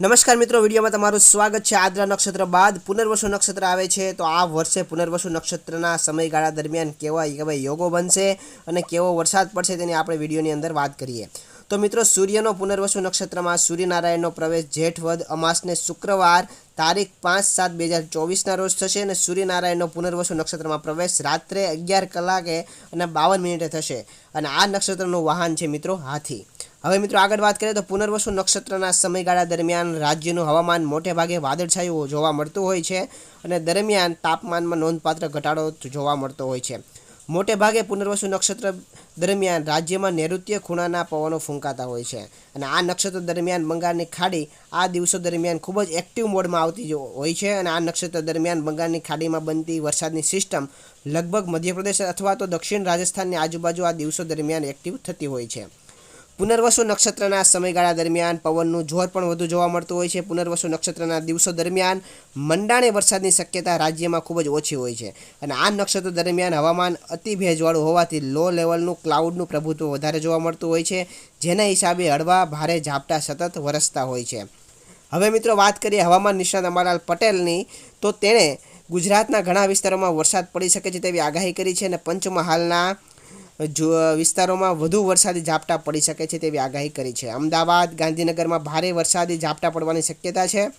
નમસ્કાર મિત્રો, વિડીયોમાં તમારું સ્વાગત છે. આદ્રા નક્ષત્ર બાદ પુનર્વસુ નક્ષત્ર આવે છે. તો આ વર્ષે પુનર્વસુ નક્ષત્રના સમયગાળા દરમિયાન કેવા કેવા યોગો બનશે અને કેવો વરસાદ પડશે તેની આપણે વિડીયોની અંદર વાત કરીએ. તો મિત્રો, સૂર્યનો પુનર્વસુ નક્ષત્રમાં સૂર્યનારાયણનો પ્રવેશ જેઠ વદ અમાસને શુક્રવાર તારીખ પાંચ સાત બે હજાર ચોવીસના રોજ થશે અને સૂર્યનારાયણનો પુનર્વસુ નક્ષત્રમાં પ્રવેશ રાત્રે અગિયાર કલાકે અને બાવન મિનિટે થશે. અને આ નક્ષત્રનું વાહન છે મિત્રો, હાથી. હવે મિત્રો, આગળ વાત કરીએ તો પુનર્વસુ નક્ષત્રના સમયગાળા દરમિયાન રાજ્યનું હવામાન મોટે ભાગે વાદળછાયું જોવા મળતું હોય છે અને દરમિયાન તાપમાનમાં નોંધપાત્ર ઘટાડો જોવા મળતો હોય છે. મોટે ભાગે પુનર્વસુ નક્ષત્ર દરમિયાન રાજ્યમાં નૈઋત્ય ખૂણાના પવનો ફૂંકાતા હોય છે. અને આ નક્ષત્ર દરમિયાન બંગાળની ખાડી આ દિવસો દરમિયાન ખૂબ જ એક્ટિવ મોડમાં આવતી હોય છે અને આ નક્ષત્ર દરમિયાન બંગાળની ખાડીમાં બનતી વરસાદની સિસ્ટમ લગભગ મધ્યપ્રદેશ અથવા તો દક્ષિણ રાજસ્થાનની આજુબાજુ આ દિવસો દરમિયાન એક્ટિવ થતી હોય છે. પુનર્વસુ નક્ષત્રના સમયગાળા દરમિયાન પવનનું જોર પણ વધુ જોવા મળતું હોય છે. પુનર્વસુ નક્ષત્રના દિવસો દરમિયાન મંડાણે વરસાદની શક્યતા રાજ્યમાં ખૂબ જ ઓછી હોય છે અને આ નક્ષત્ર દરમિયાન હવામાન અતિ ભેજવાળું હોવાથી લો લેવલનું ક્લાઉડનું પ્રભુત્વ વધારે જોવા મળતું હોય છે, જેના હિસાબે હળવા ભારે ઝાપટા સતત વરસતા હોય છે. હવે મિત્રો વાત કરીએ હવામાન નિષ્ણાત અંબાલાલ પટેલની, તો તેણે ગુજરાતના ઘણા વિસ્તારોમાં વરસાદ પડી શકે છે તેવી આગાહી કરી છે અને પંચમહાલના વિસ્તારોમાં વધુ વરસાદી ઝાપટા પડી શકે છે તેવી આગાહી કરી છે. અમદાવાદ, ગાંધીનગરમાં ભારે વરસાદી ઝાપટા પડવાની શક્યતા છે.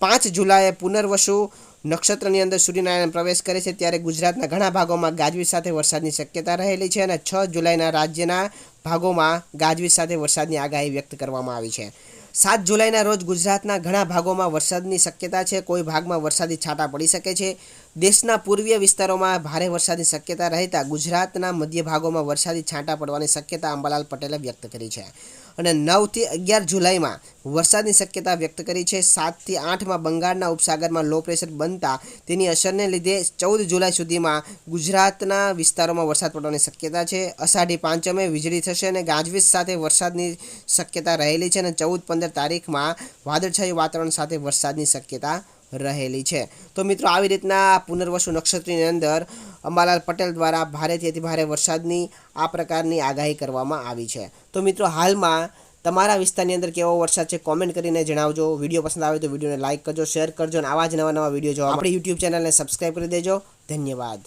પાંચ જુલાઈએ પુનર્વસુ નક્ષત્રની અંદર સૂર્યનારાયણ પ્રવેશ કરે છે ત્યારે ગુજરાતના ઘણા ભાગોમાં ગાજવીજ સાથે વરસાદની શક્યતા રહેલી છે અને છ જુલાઈના રાજ્યના ભાગોમાં ગાજવીજ સાથે વરસાદની આગાહી વ્યક્ત કરવામાં આવી છે. સાત જુલાઈના રોજ ગુજરાતના ઘણા ભાગોમાં વરસાદની શક્યતા છે. કોઈ ભાગમાં વરસાદી છાંટા પડી શકે છે. દેશના પૂર્વીય વિસ્તારોમાં ભારે વરસાદની શક્યતા રહેતા ગુજરાતના મધ્ય ભાગોમાં વરસાદી છાંટા પડવાની શક્યતા અંબાલાલ પટેલે વ્યક્ત કરી છે. અને નવથી અગિયાર જુલાઈમાં વરસાદની શક્યતા વ્યક્ત કરી છે. સાતથી આઠમાં બંગાળના ઉપસાગરમાં લો પ્રેશર બનતા તેની અસરને લીધે ચૌદ જુલાઈ સુધીમાં ગુજરાતના વિસ્તારોમાં વરસાદ પડવાની શક્યતા છે. અષાઢી પાંચમે વીજળી થશે અને ગાજવીજ સાથે વરસાદની શક્યતા રહેલી છે અને ચૌદ પંદર તારીખમાં વાદળછાયું વાતાવરણ સાથે વરસાદની શક્યતા રહેલી છે. તો મિત્રો, આવી રીતના પુનર્વસુ નક્ષત્રની અંદર અંબાલાલ પટેલ દ્વારા ભારેથી અતિ ભારે વરસાદની આ પ્રકારની આગાહી કરવામાં આવી છે. તો મિત્રો, હાલમાં તમારા વિસ્તારની અંદર કેવો વરસાદ છે કોમેન્ટ કરીને જણાવજો. વીડિયો પસંદ આવે તો વિડીયોને લાઇક કરજો શેર કરજો અને આવા જ નવા નવા વીડિયો જોવા આપણી યુટ્યુબ ચેનલને સબસ્ક્રાઈબ કરી દેજો. ધન્યવાદ.